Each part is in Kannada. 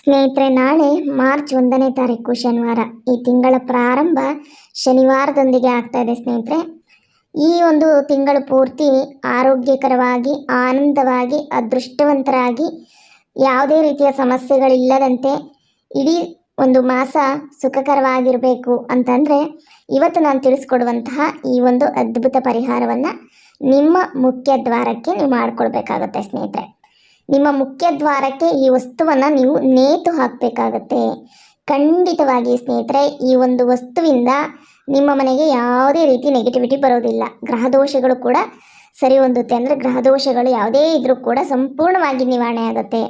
ಸ್ನೇಹಿತರೆ, ನಾಳೆ ಮಾರ್ಚ್ ಒಂದನೇ ತಾರೀಕು ಶನಿವಾರ. ಈ ತಿಂಗಳ ಪ್ರಾರಂಭ ಶನಿವಾರದೊಂದಿಗೆ ಆಗ್ತಾ ಇದೆ ಸ್ನೇಹಿತರೆ. ಈ ಒಂದು ತಿಂಗಳು ಪೂರ್ತಿ ಆರೋಗ್ಯಕರವಾಗಿ, ಆನಂದವಾಗಿ, ಅದೃಷ್ಟವಂತರಾಗಿ, ಯಾವುದೇ ರೀತಿಯ ಸಮಸ್ಯೆಗಳಿಲ್ಲದಂತೆ ಇಡೀ ಒಂದು ಮಾಸ ಸುಖಕರವಾಗಿರಬೇಕು ಅಂತಂದರೆ ಇವತ್ತು ನಾನು ತಿಳಿಸ್ಕೊಡುವಂತಹ ಈ ಒಂದು ಅದ್ಭುತ ಪರಿಹಾರವನ್ನು ನಿಮ್ಮ ಮುಖ್ಯ ದ್ವಾರಕ್ಕೆ ನೀವು ಮಾಡಿಕೊಡ್ಬೇಕಾಗುತ್ತೆ ಸ್ನೇಹಿತರೆ. ನಿಮ್ಮ ಮುಖ್ಯ ದ್ವಾರಕ್ಕೆ ಈ ವಸ್ತುವನ್ನು ನೀವು ನೇತು ಹಾಕಬೇಕಾಗತ್ತೆ. ಖಂಡಿತವಾಗಿ ಸ್ನೇಹಿತರೆ, ಈ ಒಂದು ವಸ್ತುವಿಂದ ನಿಮ್ಮ ಮನೆಗೆ ಯಾವುದೇ ರೀತಿ ನೆಗೆಟಿವಿಟಿ ಬರೋದಿಲ್ಲ. ಗ್ರಹ ದೋಷಗಳು ಕೂಡ ಸರಿ ಹೊಂದುತ್ತೆ. ಅಂದರೆ ಗ್ರಹ ದೋಷಗಳು ಯಾವುದೇ ಇದ್ರೂ ಕೂಡ ಸಂಪೂರ್ಣವಾಗಿ ನಿವಾರಣೆ ಆಗುತ್ತೆ.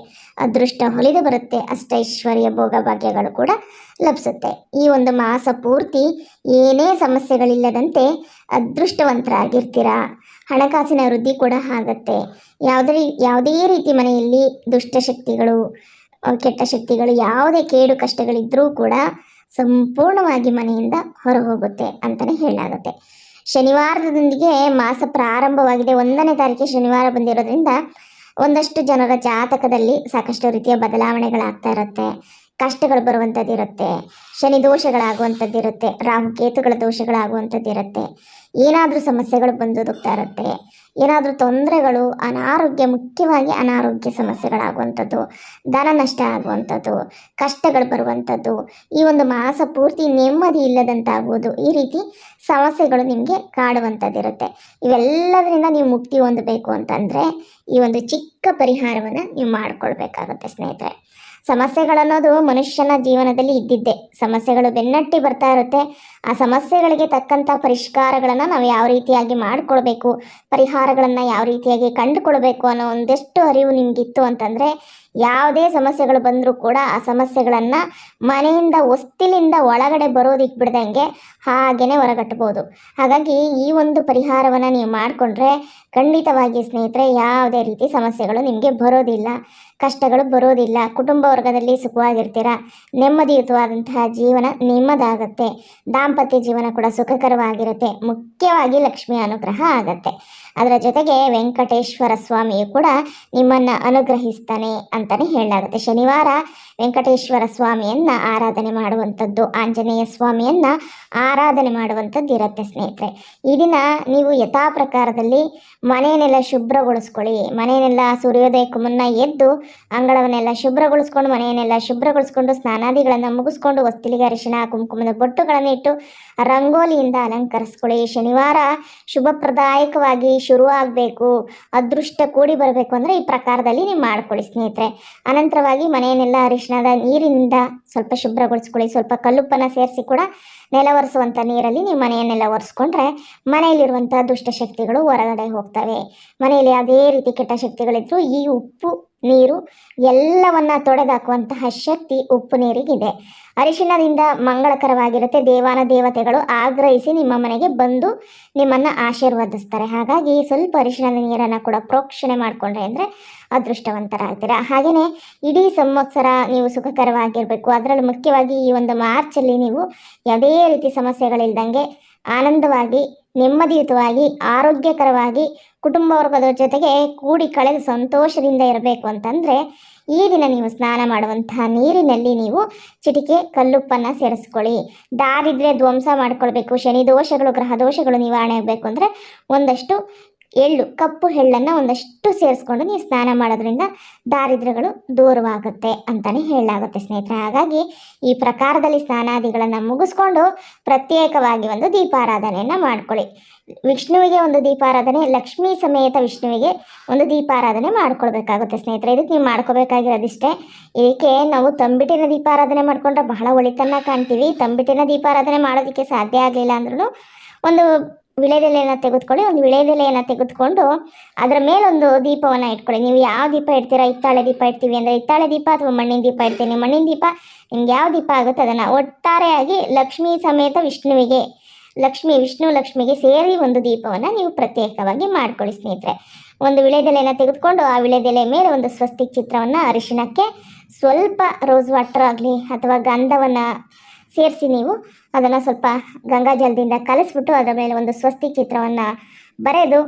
ಅದೃಷ್ಟ ಹೊಲಿದು ಬರುತ್ತೆ. ಅಷ್ಟೈಶ್ವರ್ಯ ಭೋಗ ಭಾಗ್ಯಗಳು ಕೂಡ ಲಭಿಸುತ್ತೆ. ಈ ಒಂದು ಮಾಸ ಪೂರ್ತಿ ಏನೇ ಸಮಸ್ಯೆಗಳಿಲ್ಲದಂತೆ ಅದೃಷ್ಟವಂತರಾಗಿರ್ತೀರಾ? ಹಣಕಾಸಿನ ವೃದ್ಧಿ ಕೂಡ ಆಗತ್ತೆ. ಯಾವುದೇ ಯಾವುದೇ ರೀತಿ ಮನೆಯಲ್ಲಿ ದುಷ್ಟಶಕ್ತಿಗಳು ಕೆಟ್ಟ ಶಕ್ತಿಗಳು, ಯಾವುದೇ ಕೇಡು ಕಷ್ಟಗಳಿದ್ದರೂ ಕೂಡ ಸಂಪೂರ್ಣವಾಗಿ ಮನೆಯಿಂದ ಹೊರ ಹೋಗುತ್ತೆ ಅಂತಲೇ ಹೇಳಲಾಗುತ್ತೆ. ಶನಿವಾರದೊಂದಿಗೆ ಮಾಸ ಪ್ರಾರಂಭವಾಗಿದೆ. ಒಂದನೇ ತಾರೀಕು ಶನಿವಾರ ಬಂದಿರೋದ್ರಿಂದ ಒಂದಷ್ಟು ಜನರ ಜಾತಕದಲ್ಲಿ ಸಾಕಷ್ಟು ರೀತಿಯ ಬದಲಾವಣೆಗಳಾಗ್ತಾ ಇರುತ್ತೆ. ಕಷ್ಟಗಳು ಬರುವಂಥದ್ದಿರುತ್ತೆ ಶನಿ ದೋಷಗಳಾಗುವಂಥದ್ದಿರುತ್ತೆ ರಾಹು ಕೇತುಗಳ ದೋಷಗಳಾಗುವಂಥದ್ದು ಇರುತ್ತೆ ಏನಾದರೂ ಸಮಸ್ಯೆಗಳು ಬಂದೊದಗ್ತಾ ಇರುತ್ತೆ. ಏನಾದರೂ ತೊಂದರೆಗಳು, ಅನಾರೋಗ್ಯ, ಮುಖ್ಯವಾಗಿ ಅನಾರೋಗ್ಯ ಸಮಸ್ಯೆಗಳಾಗುವಂಥದ್ದು, ಧನ ನಷ್ಟ ಆಗುವಂಥದ್ದು, ಕಷ್ಟಗಳು ಬರುವಂಥದ್ದು, ಈ ಒಂದು ಮಾಸ ಪೂರ್ತಿ ನೆಮ್ಮದಿ ಇಲ್ಲದಂತಾಗುವುದು, ಈ ರೀತಿ ಸಮಸ್ಯೆಗಳು ನಿಮಗೆ ಕಾಡುವಂಥದ್ದಿರುತ್ತೆ. ಇವೆಲ್ಲದರಿಂದ ನೀವು ಮುಕ್ತಿ ಹೊಂದಬೇಕು ಅಂತಂದರೆ ಈ ಒಂದು ಚಿಕ್ಕ ಪರಿಹಾರವನ್ನು ನೀವು ಮಾಡಿಕೊಳ್ಬೇಕಾಗುತ್ತೆ ಸ್ನೇಹಿತರೆ. ಸಮಸ್ಯೆಗಳನ್ನೋದು ಮನುಷ್ಯನ ಜೀವನದಲ್ಲಿ ಇದ್ದಿದ್ದೆ. ಸಮಸ್ಯೆಗಳು ಬೆನ್ನಟ್ಟಿ ಬರ್ತಾ ಇರುತ್ತೆ. ಆ ಸಮಸ್ಯೆಗಳಿಗೆ ತಕ್ಕಂಥ ಪರಿಷ್ಕಾರಗಳನ್ನು ನಾವು ಯಾವ ರೀತಿಯಾಗಿ ಮಾಡಿಕೊಳ್ಬೇಕು, ಪರಿಹಾರಗಳನ್ನು ಯಾವ ರೀತಿಯಾಗಿ ಕಂಡುಕೊಳ್ಬೇಕು ಅನ್ನೋ ಒಂದಷ್ಟು ಅರಿವು ನಿಮಗಿತ್ತು ಅಂತಂದರೆ ಯಾವುದೇ ಸಮಸ್ಯೆಗಳು ಬಂದರೂ ಕೂಡ ಆ ಸಮಸ್ಯೆಗಳನ್ನು ಮನೆಯಿಂದ, ಹೊಸ್ತಿಲಿಂದ ಒಳಗಡೆ ಬರೋದಿಕ್ಕೆ ಬಿಡ್ದಂಗೆ ಹಾಗೇ ಹೊರಗಟ್ಬೋದು. ಹಾಗಾಗಿ ಈ ಒಂದು ಪರಿಹಾರವನ್ನು ನೀವು ಮಾಡಿಕೊಂಡ್ರೆ ಖಂಡಿತವಾಗಿ ಸ್ನೇಹಿತರೆ ಯಾವುದೇ ರೀತಿ ಸಮಸ್ಯೆಗಳು ನಿಮಗೆ ಬರೋದಿಲ್ಲ. ಕಷ್ಟಗಳು ಬರೋದಿಲ್ಲ. ಕುಟುಂಬ ವರ್ಗದಲ್ಲಿ ಸುಖವಾಗಿರ್ತೀರ? ನೆಮ್ಮದಿಯುತವಾದಂತಹ ಜೀವನ ನಿಮ್ಮದಾಗತ್ತೆ. ದಾಂಪತ್ಯ ಜೀವನ ಕೂಡ ಸುಖಕರವಾಗಿರುತ್ತೆ. ಮುಖ್ಯವಾಗಿ ಲಕ್ಷ್ಮಿ ಅನುಗ್ರಹ ಆಗತ್ತೆ. ಅದರ ಜೊತೆಗೆ ವೆಂಕಟೇಶ್ವರ ಸ್ವಾಮಿಯು ಕೂಡ ನಿಮ್ಮನ್ನು ಅನುಗ್ರಹಿಸ್ತಾನೆ ಅಂತಲೇ ಹೇಳಲಾಗುತ್ತೆ. ಶನಿವಾರ ವೆಂಕಟೇಶ್ವರ ಸ್ವಾಮಿಯನ್ನ ಆರಾಧನೆ ಮಾಡುವಂಥದ್ದು, ಆಂಜನೇಯ ಸ್ವಾಮಿಯನ್ನ ಆರಾಧನೆ ಮಾಡುವಂಥದ್ದು ಇರುತ್ತೆ ಸ್ನೇಹಿತರೆ. ಈ ದಿನ ನೀವು ಯಥಾ ಪ್ರಕಾರದಲ್ಲಿ ಮನೆಯನ್ನೆಲ್ಲ ಶುಭ್ರಗೊಳಿಸ್ಕೊಳ್ಳಿ. ಮನೆಯನ್ನೆಲ್ಲ ಸೂರ್ಯೋದಯಕ್ಕೂ ಮುನ್ನ ಎದ್ದು ಅಂಗಳವನ್ನೆಲ್ಲ ಶುಭ್ರಗೊಳಿಸ್ಕೊಂಡು, ಮನೆಯನ್ನೆಲ್ಲ ಶುಭ್ರಗೊಳಿಸ್ಕೊಂಡು, ಸ್ನಾನಾದಿಗಳನ್ನು ಮುಗಿಸ್ಕೊಂಡು, ಹೊಸ್ತಿಲಿಗೆ ಅರಿಶಿನ ಕುಂಕುಮದ ಬೊಟ್ಟುಗಳನ್ನು ಇಟ್ಟು ರಂಗೋಲಿಯಿಂದ ಅಲಂಕರಿಸ್ಕೊಳ್ಳಿ. ಶನಿವಾರ ಶುಭಪ್ರದಾಯಕವಾಗಿ ಶುರು ಆಗಬೇಕು. ಅದೃಷ್ಟ ಕೂಡಿ ಬರಬೇಕು ಅಂದರೆ ಈ ಪ್ರಕಾರದಲ್ಲಿ ನೀವು ಮಾಡ್ಕೊಳ್ಳಿ ಸ್ನೇಹಿತರೆ. ಅನಂತರವಾಗಿ ಮನೆಯನ್ನೆಲ್ಲ ಅರಿಶಿಣದ ನೀರಿನಿಂದ ಸ್ವಲ್ಪ ಶುಭ್ರಗೊಳಿಸ್ಕೊಳ್ಳಿ. ಸ್ವಲ್ಪ ಕಲ್ಲುಪ್ಪನ್ನು ಸೇರಿಸಿ ಕೂಡ ನೆಲ ಒರೆಸುವಂಥ ನೀರಲ್ಲಿ ನೀವು ಮನೆಯನ್ನೆಲ್ಲ ಒರೆಸ್ಕೊಂಡ್ರೆ ಮನೆಯಲ್ಲಿರುವಂಥ ದುಷ್ಟಶಕ್ತಿಗಳು ಹೊರಗಡೆ ಹೋಗ್ತವೆ. ಮನೆಯಲ್ಲಿ ಯಾವುದೇ ರೀತಿ ಕೆಟ್ಟ ಶಕ್ತಿಗಳಿದ್ರು ಈ ಉಪ್ಪು ನೀರು ಎಲ್ಲವನ್ನ ತೊಡೆದಾಕುವಂತಹ ಶಕ್ತಿ ಉಪ್ಪು ನೀರಿಗಿದೆ. ಅರಿಶಿಣದಿಂದ ಮಂಗಳಕರವಾಗಿರುತ್ತೆ. ದೇವಾನ ದೇವತೆಗಳು ಆಗ್ರಹಿಸಿ ನಿಮ್ಮ ಮನೆಗೆ ಬಂದು ನಿಮ್ಮನ್ನು ಆಶೀರ್ವದಿಸ್ತಾರೆ. ಹಾಗಾಗಿ ಸ್ವಲ್ಪ ಅರಿಶಿಣದ ನೀರನ್ನು ಕೂಡ ಪ್ರೋಕ್ಷಣೆ ಮಾಡಿಕೊಂಡ್ರೆ ಅಂದರೆ ಅದೃಷ್ಟವಂತರಾಗ್ತೀರಾ? ಹಾಗೆಯೇ ಇಡೀ ಸಂವತ್ಸರ ನೀವು ಸುಖಕರವಾಗಿರಬೇಕು. ಅದರಲ್ಲೂ ಮುಖ್ಯವಾಗಿ ಈ ಒಂದು ಮಾರ್ಚಲ್ಲಿ ನೀವು ಯಾವುದೇ ರೀತಿ ಸಮಸ್ಯೆಗಳಿಲ್ದಂಗೆ ಆನಂದವಾಗಿ ನೆಮ್ಮದಿಯುತವಾಗಿ, ಆರೋಗ್ಯಕರವಾಗಿ ಕುಟುಂಬ ವರ್ಗದ ಜೊತೆಗೆ ಕೂಡಿ ಕಳೆದು ಸಂತೋಷದಿಂದ ಇರಬೇಕು ಅಂತಂದರೆ, ಈ ದಿನ ನೀವು ಸ್ನಾನ ಮಾಡುವಂತಹ ನೀರಿನಲ್ಲಿ ನೀವು ಚಿಟಿಕೆ, ಕಲ್ಲುಪ್ಪನ್ನು ಸೇರಿಸ್ಕೊಳ್ಳಿ. ದಾರಿದ್ರೆ ಧ್ವಂಸ ಮಾಡ್ಕೊಳ್ಬೇಕು ಶನಿ ದೋಷಗಳು ಗ್ರಹ ದೋಷಗಳು ನಿವಾರಣೆ ಆಗಬೇಕು ಅಂದರೆ ಒಂದಷ್ಟು ಎಳ್ಳು, ಕಪ್ಪು ಎಳ್ಳನ್ನು ಒಂದಷ್ಟು ಸೇರಿಸ್ಕೊಂಡು ನೀವು ಸ್ನಾನ ಮಾಡೋದ್ರಿಂದ ದಾರಿದ್ರ್ಯಗಳು ದೂರವಾಗುತ್ತೆ ಅಂತಲೇ ಹೇಳಲಾಗುತ್ತೆ ಸ್ನೇಹಿತರೆ. ಹಾಗಾಗಿ ಈ ಪ್ರಕಾರದಲ್ಲಿ ಸ್ನಾನಾದಿಗಳನ್ನು ಮುಗಿಸ್ಕೊಂಡು ಪ್ರತ್ಯೇಕವಾಗಿ ಒಂದು ದೀಪಾರಾಧನೆಯನ್ನು ಮಾಡ್ಕೊಳ್ಳಿ. ವಿಷ್ಣುವಿಗೆ ಒಂದು ದೀಪಾರಾಧನೆ, ಲಕ್ಷ್ಮೀ ಸಮೇತ ವಿಷ್ಣುವಿಗೆ ಒಂದು ದೀಪಾರಾಧನೆ ಮಾಡ್ಕೊಳ್ಬೇಕಾಗುತ್ತೆ ಸ್ನೇಹಿತರೆ. ಇದಕ್ಕೆ ನೀವು ಮಾಡ್ಕೋಬೇಕಾಗಿರೋದಿಷ್ಟೇ. ಇದಕ್ಕೆ ನಾವು ತಂಬಿಟ್ಟಿನ ದೀಪಾರಾಧನೆ ಮಾಡ್ಕೊಂಡ್ರೆ ಬಹಳ ಒಳಿತನ್ನ ಕಾಣ್ತೀವಿ. ತಂಬಿಟ್ಟಿನ ದೀಪಾರಾಧನೆ ಮಾಡೋದಕ್ಕೆ ಸಾಧ್ಯ ಆಗಲಿಲ್ಲ ಅಂದ್ರೂ ಒಂದು ವಿಳೆದೆಲೆಯನ್ನು ತೆಗೆದುಕೊಳ್ಳಿ, ಒಂದು ವಿಳೆದೆಲೆಯನ್ನು ತೆಗೆದುಕೊಂಡು ಅದರ ಮೇಲೊಂದು ದೀಪವನ್ನು ಇಟ್ಕೊಳ್ಳಿ. ನೀವು ಯಾವ ದೀಪ ಇಡ್ತೀರಾ? ಹಿತ್ತಾಳೆ ದೀಪ ಇಡ್ತೀವಿ ಅಂದರೆ ಹಿತ್ತಾಳೆ ದೀಪ ಅಥವಾ ಮಣ್ಣಿನ ದೀಪ ಇಡ್ತೀನಿ? ಮಣ್ಣಿನ ದೀಪ, ನಿಮ್ಗೆ ಯಾವ ದೀಪ ಆಗುತ್ತೆ ಅದನ್ನು ಒಟ್ಟಾರೆಯಾಗಿ ಲಕ್ಷ್ಮಿ ಸಮೇತ ವಿಷ್ಣುವಿಗೆ, ಲಕ್ಷ್ಮಿ, ವಿಷ್ಣು, ಲಕ್ಷ್ಮಿಗೆ ಸೇರಿ ಒಂದು ದೀಪವನ್ನು ನೀವು ಪ್ರತ್ಯೇಕವಾಗಿ ಮಾಡ್ಕೊಳ್ಳಿ ಸ್ನೇಹಿತರೆ. ಒಂದು ವಿಳೆದೆಲೆಯನ್ನು ತೆಗೆದುಕೊಂಡು ಆ ವಿಳೆದೆಲೆ ಮೇಲೆ ಒಂದು ಸ್ವಸ್ತಿ ಚಿತ್ರವನ್ನು ಅರಿಶಿಣಕ್ಕೆ ಸ್ವಲ್ಪ ರೋಸ್ ವಾಟರ್ ಆಗಲಿ ಅಥವಾ ಗಂಧವನ್ನು ಸೇರಿಸಿ ನೀವು ಅದನ್ನು ಸ್ವಲ್ಪ ಗಂಗಾಜಲದಿಂದ ಕಲಿಸ್ಬಿಟ್ಟು ಅದರ ಮೇಲೆ ಒಂದು ಸ್ವಸ್ತಿ ಚಿತ್ರವನ್ನು ಬರೆದು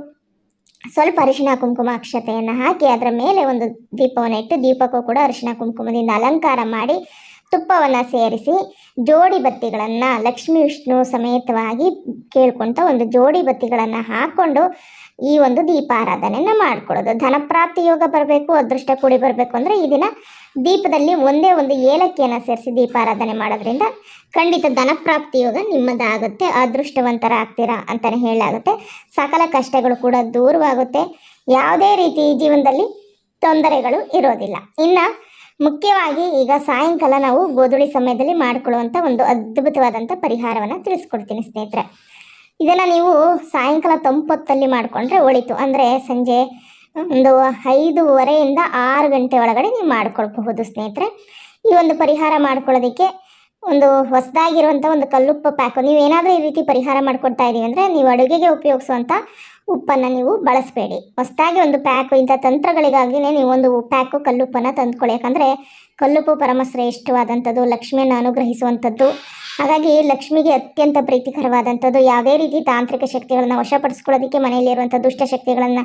ಸ್ವಲ್ಪ ಅರಿಶಿಣ ಕುಂಕುಮ ಅಕ್ಷತೆಯನ್ನು ಹಾಕಿ ಅದರ ಮೇಲೆ ಒಂದು ದೀಪವನ್ನು ಇಟ್ಟು ದೀಪಕ್ಕೂ ಕೂಡ ಅರಿಶಿಣ ಕುಂಕುಮದಿಂದ ಅಲಂಕಾರ ಮಾಡಿ ತುಪ್ಪವನ್ನು ಸೇರಿಸಿ ಜೋಡಿ ಬತ್ತಿಗಳನ್ನು ಲಕ್ಷ್ಮೀ ವಿಷ್ಣು ಸಮೇತವಾಗಿ ಕೇಳ್ಕೊತ ಒಂದು ಜೋಡಿ ಬತ್ತಿಗಳನ್ನು ಹಾಕ್ಕೊಂಡು ಈ ಒಂದು ದೀಪಾರಾಧನೆಯನ್ನು ಮಾಡ್ಕೊಳ್ಳೋದು ಧನಪ್ರಾಪ್ತಿ ಯೋಗ ಬರಬೇಕು, ಅದೃಷ್ಟ ಕೂಡಿ ಬರಬೇಕು ಅಂದರೆ ಈ ದಿನ ದೀಪದಲ್ಲಿ ಒಂದೇ ಒಂದು ಏಲಕ್ಕಿಯನ್ನು ಸೇರಿಸಿ ದೀಪಾರಾಧನೆ ಮಾಡೋದ್ರಿಂದ ಖಂಡಿತ ಧನಪ್ರಾಪ್ತಿ ಯೋಗ ನಿಮ್ಮದಾಗುತ್ತೆ. ಅದೃಷ್ಟವಂತರ ಆಗ್ತೀರಾ ಅಂತಲೇ ಹೇಳಲಾಗುತ್ತೆ. ಸಕಲ ಕಷ್ಟಗಳು ಕೂಡ ದೂರವಾಗುತ್ತೆ. ಯಾವುದೇ ರೀತಿ ಜೀವನದಲ್ಲಿ ತೊಂದರೆಗಳು ಇರೋದಿಲ್ಲ. ಇನ್ನು ಮುಖ್ಯವಾಗಿ ಈಗ ಸಾಯಂಕಾಲ ನಾವು ಗೋಧುಳಿ ಸಮಯದಲ್ಲಿ ಮಾಡಿಕೊಳ್ಳುವಂಥ ಒಂದು ಅದ್ಭುತವಾದಂಥ ಪರಿಹಾರವನ್ನು ತಿಳಿಸ್ಕೊಡ್ತೀನಿ ಸ್ನೇಹಿತರೆ. ಇದನ್ನು ನೀವು ಸಾಯಂಕಾಲ ತಂಪೊತ್ತಲ್ಲಿ ಮಾಡಿಕೊಂಡ್ರೆ ಒಳಿತು. ಅಂದರೆ ಸಂಜೆ ಒಂದು ಐದೂವರೆಯಿಂದ ಆರು ಗಂಟೆ ಒಳಗಡೆ ನೀವು ಮಾಡ್ಕೊಳ್ಬಹುದು ಸ್ನೇಹಿತರೆ. ಈ ಒಂದು ಪರಿಹಾರ ಮಾಡ್ಕೊಳ್ಳೋದಕ್ಕೆ ಒಂದು ಹೊಸದಾಗಿರುವಂಥ ಒಂದು ಕಲ್ಲುಪ್ಪ ಪ್ಯಾಕು ನೀವು ಏನಾದರೂ ಈ ರೀತಿ ಪರಿಹಾರ ಮಾಡ್ಕೊಡ್ತಾ ಇದ್ದೀವಿ ಅಂದರೆ ನೀವು ಅಡುಗೆಗೆ ಉಪಯೋಗಿಸುವಂಥ ಉಪ್ಪನ್ನು ನೀವು ಬಳಸಬೇಡಿ. ಹೊಸದಾಗಿ ಒಂದು ಪ್ಯಾಕು, ಇಂಥ ತಂತ್ರಗಳಿಗಾಗಿಯೇ ನೀವು ಒಂದು ಪ್ಯಾಕು ಕಲ್ಲುಪ್ಪನ್ನು ತಂದುಕೊಳ್ಳಿ. ಯಾಕಂದರೆ ಕಲ್ಲುಪ್ಪು ಪರಮಶ್ರೇಷ್ಠವಾದಂಥದ್ದು, ಲಕ್ಷ್ಮಿಯನ್ನು ಅನುಗ್ರಹಿಸುವಂಥದ್ದು. ಹಾಗಾಗಿ ಲಕ್ಷ್ಮಿಗೆ ಅತ್ಯಂತ ಪ್ರೀತಿಕರವಾದಂಥದ್ದು, ಯಾವುದೇ ರೀತಿ ತಾಂತ್ರಿಕ ಶಕ್ತಿಗಳನ್ನು ವಶಪಡಿಸ್ಕೊಳ್ಳೋದಕ್ಕೆ ಮನೆಯಲ್ಲಿರುವಂಥ ದುಷ್ಟ ಶಕ್ತಿಗಳನ್ನು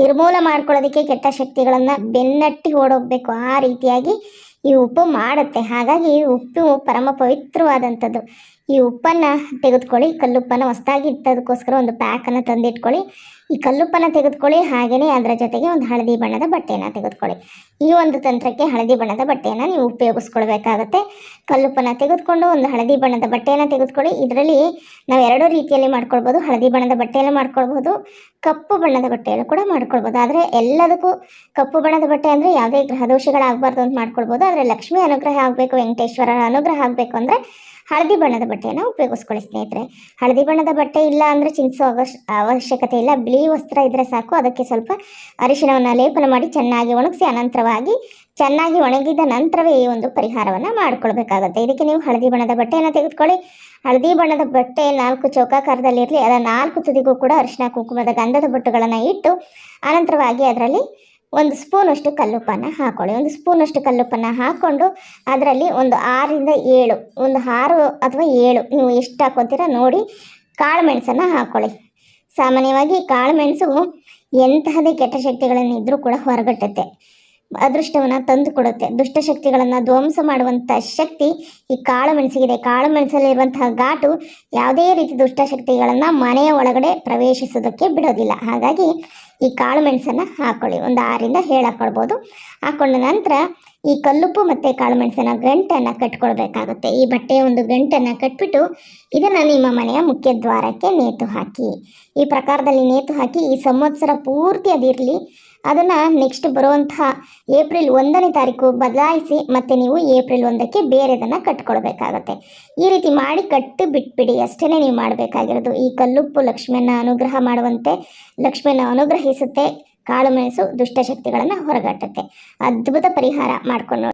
ನಿರ್ಮೂಲ ಮಾಡ್ಕೊಳ್ಳೋದಕ್ಕೆ, ಕೆಟ್ಟ ಶಕ್ತಿಗಳನ್ನು ಬೆನ್ನಟ್ಟಿ ಓಡೋಗಬೇಕು. ಆ ರೀತಿಯಾಗಿ ಈ ಉಪ್ಪು ಮಾಡುತ್ತೆ. ಹಾಗಾಗಿ ಉಪ್ಪು ಪರಮ ಪವಿತ್ರವಾದಂಥದ್ದು. ಈ ಉಪ್ಪನ್ನು ತೆಗೆದುಕೊಳ್ಳಿ ಕಲ್ಲುಪ್ಪನ್ನು ಹೊಸದಾಗಿ ಇಟ್ಟದಕ್ಕೋಸ್ಕರ ಒಂದು ಪ್ಯಾಕನ್ನು ತಂದಿಟ್ಕೊಳ್ಳಿ. ಈ ಕಲ್ಲುಪ್ಪನ್ನು ತೆಗೆದುಕೊಳ್ಳಿ ಹಾಗೆಯೇ ಅದರ ಜೊತೆಗೆ ಒಂದು ಹಳದಿ ಬಣ್ಣದ ಬಟ್ಟೆಯನ್ನು ತೆಗೆದುಕೊಳ್ಳಿ. ಈ ಒಂದು ತಂತ್ರಕ್ಕೆ ಹಳದಿ ಬಣ್ಣದ ಬಟ್ಟೆಯನ್ನು ನೀವು ಉಪಯೋಗಿಸ್ಕೊಳ್ಬೇಕಾಗತ್ತೆ. ಕಲ್ಲುಪ್ಪನ್ನು ತೆಗೆದುಕೊಂಡು ಒಂದು ಹಳದಿ ಬಣ್ಣದ ಬಟ್ಟೆಯನ್ನು ತೆಗೆದುಕೊಳ್ಳಿ. ಇದರಲ್ಲಿ ನಾವು ಎರಡು ರೀತಿಯಲ್ಲಿ ಮಾಡ್ಕೊಳ್ಬೋದು. ಹಳದಿ ಬಣ್ಣದ ಬಟ್ಟೆಯನ್ನು ಮಾಡ್ಕೊಳ್ಬೋದು. ಕಪ್ಪು ಬಣ್ಣದ ಬಟ್ಟೆಯನ್ನು ಕೂಡ ಮಾಡ್ಕೊಳ್ಬೋದು. ಆದರೆ ಎಲ್ಲದಕ್ಕೂ ಕಪ್ಪು ಬಣ್ಣದ ಬಟ್ಟೆ ಅಂದರೆ ಯಾವುದೇ ಗ್ರಹದೋಷಗಳಾಗಬಾರ್ದು ಅಂತ ಮಾಡ್ಕೊಳ್ಬೋದು. ಆದರೆ ಲಕ್ಷ್ಮಿ ಅನುಗ್ರಹ ಆಗಬೇಕು, ವೆಂಕಟೇಶ್ವರರ ಅನುಗ್ರಹ ಆಗಬೇಕು ಅಂದರೆ ಹಳದಿ ಬಣ್ಣದ ಬಟ್ಟೆಯನ್ನು ಉಪಯೋಗಿಸ್ಕೊಳ್ಳಿ, ಸ್ನೇಹಿತರೆ. ಹಳದಿ ಬಣ್ಣದ ಬಟ್ಟೆ ಇಲ್ಲ ಅಂದರೆ ಚಿಂತಿಸೋ ಅವಶ್ಯ, ಅವಶ್ಯಕತೆ ಇಲ್ಲ. ಬಿಳಿ ವಸ್ತ್ರ ಇದ್ದರೆ ಸಾಕು. ಅದಕ್ಕೆ ಸ್ವಲ್ಪ ಅರಿಶಿಣವನ್ನು ಲೇಪನ ಮಾಡಿ ಚೆನ್ನಾಗಿ ಒಣಗಿಸಿ, ಅನಂತರವಾಗಿ ಚೆನ್ನಾಗಿ ಒಣಗಿದ ನಂತರವೇ ಈ ಒಂದು ಪರಿಹಾರವನ್ನು ಮಾಡಿಕೊಳ್ಬೇಕಾಗುತ್ತೆ. ಇದಕ್ಕೆ ನೀವು ಹಳದಿ ಬಣ್ಣದ ಬಟ್ಟೆಯನ್ನು ತೆಗೆದುಕೊಳ್ಳಿ. ಹಳದಿ ಬಣ್ಣದ ಬಟ್ಟೆ ನಾಲ್ಕು ಚೌಕಾಕಾರದಲ್ಲಿರಲಿ ಅದರ ನಾಲ್ಕು ತುದಿಗೂ ಕೂಡ ಅರಿಶಿಣ, ಕುಂಕುಮದ ಗಂಧದ ಬೊಟ್ಟುಗಳನ್ನು ಇಟ್ಟು, ಅನಂತರವಾಗಿ ಅದರಲ್ಲಿ ಒಂದು ಸ್ಪೂನಷ್ಟು ಕಲ್ಲುಪ್ಪನ್ನು ಹಾಕೊಳ್ಳಿ. ಒಂದು ಸ್ಪೂನಷ್ಟು ಕಲ್ಲುಪ್ಪನ್ನು ಹಾಕ್ಕೊಂಡು ಅದರಲ್ಲಿ ಒಂದು ಆರರಿಂದ ಏಳು, ಒಂದು ಆರು ಅಥವಾ ಏಳು, ನೀವು ಎಷ್ಟು ಹಾಕೊತೀರ ನೋಡಿ ಕಾಳು ಮೆಣಸನ್ನು ಹಾಕ್ಕೊಳ್ಳಿ ಸಾಮಾನ್ಯವಾಗಿ ಕಾಳು ಮೆಣಸು ಎಂತಹದೇ ಕೆಟ್ಟ ಶಕ್ತಿಗಳನ್ನು ಇದ್ದರೂ ಕೂಡ ಹೊರಗಟ್ಟುತ್ತೆ. ಅದೃಷ್ಟವನ್ನು ತಂದು ಕೊಡುತ್ತೆ ದುಷ್ಟಶಕ್ತಿಗಳನ್ನು ಧ್ವಂಸ ಮಾಡುವಂಥ ಶಕ್ತಿ ಈ ಕಾಳು ಮೆಣಸಿಗಿದೆ. ಕಾಳು ಮೆಣಸಲ್ಲಿರುವಂತಹ ಘಾಟು ಯಾವುದೇ ರೀತಿ ದುಷ್ಟಶಕ್ತಿಗಳನ್ನು ಮನೆಯ ಒಳಗಡೆ ಪ್ರವೇಶಿಸೋದಕ್ಕೆ ಬಿಡೋದಿಲ್ಲ. ಹಾಗಾಗಿ ಈ ಕಾಳು ಮೆಣಸನ್ನು ಹಾಕ್ಕೊಳ್ಳಿ ಒಂದು ಆರಿಂದ ಹೇಳಿ ಹಾಕ್ಕೊಳ್ಬೋದು ಹಾಕ್ಕೊಂಡ ನಂತರ ಈ ಕಲ್ಲುಪ್ಪು ಮತ್ತು ಕಾಳು ಮೆಣಸನ್ನ ಗಂಟನ್ನು ಕಟ್ಕೊಳ್ಬೇಕಾಗುತ್ತೆ. ಈ ಬಟ್ಟೆಯ ಒಂದು ಗಂಟನ್ನು ಕಟ್ಬಿಟ್ಟು ಇದನ್ನು ನಿಮ್ಮ ಮನೆಯ ಮುಖ್ಯ ದ್ವಾರಕ್ಕೆ ನೇತು ಹಾಕಿ. ಈ ಪ್ರಕಾರದಲ್ಲಿ ನೇತು ಹಾಕಿ ಈ ಸಂವತ್ಸರ ಪೂರ್ತಿ ಅದಿರಲಿ ಅದನ್ನು ನೆಕ್ಸ್ಟ್ ಬರುವಂತಹ ಏಪ್ರಿಲ್ ಒಂದನೇ ತಾರೀಕು ಬದಲಾಯಿಸಿ ಮತ್ತೆ ನೀವು ಏಪ್ರಿಲ್ ಒಂದಕ್ಕೆ ಬೇರೆದನ್ನು ಕಟ್ಕೊಳ್ಬೇಕಾಗತ್ತೆ ಈ ರೀತಿ ಮಾಡಿ ಕಟ್ಟು ಬಿಟ್ಬಿಡಿ ಅಷ್ಟೇ ನೀವು ಮಾಡಬೇಕಾಗಿರೋದು. ಈ ಕಲ್ಲುಪ್ಪು ಲಕ್ಷ್ಮಿಯನ್ನು ಅನುಗ್ರಹ ಮಾಡುವಂತೆ ಲಕ್ಷ್ಮಿಯನ್ನು ಅನುಗ್ರಹಿಸುತ್ತೆ, ಕಾಳು ಮೆಣಸು ದುಷ್ಟಶಕ್ತಿಗಳನ್ನು ಹೊರಗಟ್ಟುತ್ತೆ ಅದ್ಭುತ ಪರಿಹಾರ ಮಾಡ್ಕೊಂಡು